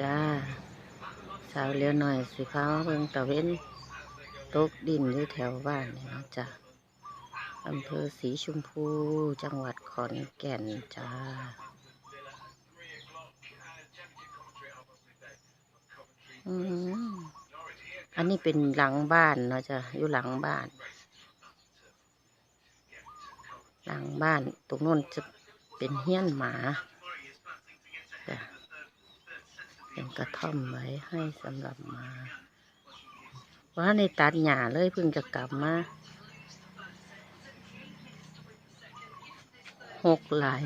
จ้า สาวเลี้ยวหน่อยสิพามาเบิ่งตะเว้นตกดินอยู่แถวบ้านนี่เนาะจ้าอำเภอสีชมพู จังหวัดขอนแก่นจ้าอืมอันนี้เป็นหลังบ้านเนาะจ้ะอยู่หลังบ้าน หลังบ้านตรงโน้นจะเป็นเฮี้ยนหมาจ้ะ เป็นกระท่อมไว้ให้สำหรับหมา ว่าในตัดหญ้าเลยเพิ่งจะกลับมาหกไหลาย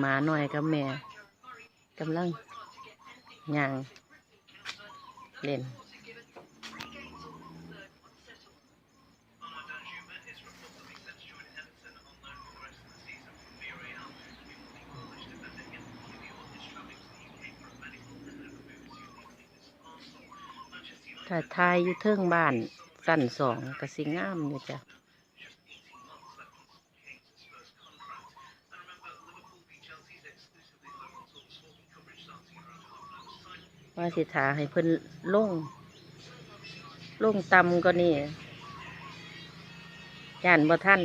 หมาหน่อยกับแม่กำลังย่างเล่น ถ้าทายอยู่เทิงบ้านสั่นสองกระสิงามอยู่ยจ้ะว่าสิทาให้เพิ่นลงลงตำก็นี่ย่านบ่ท่าน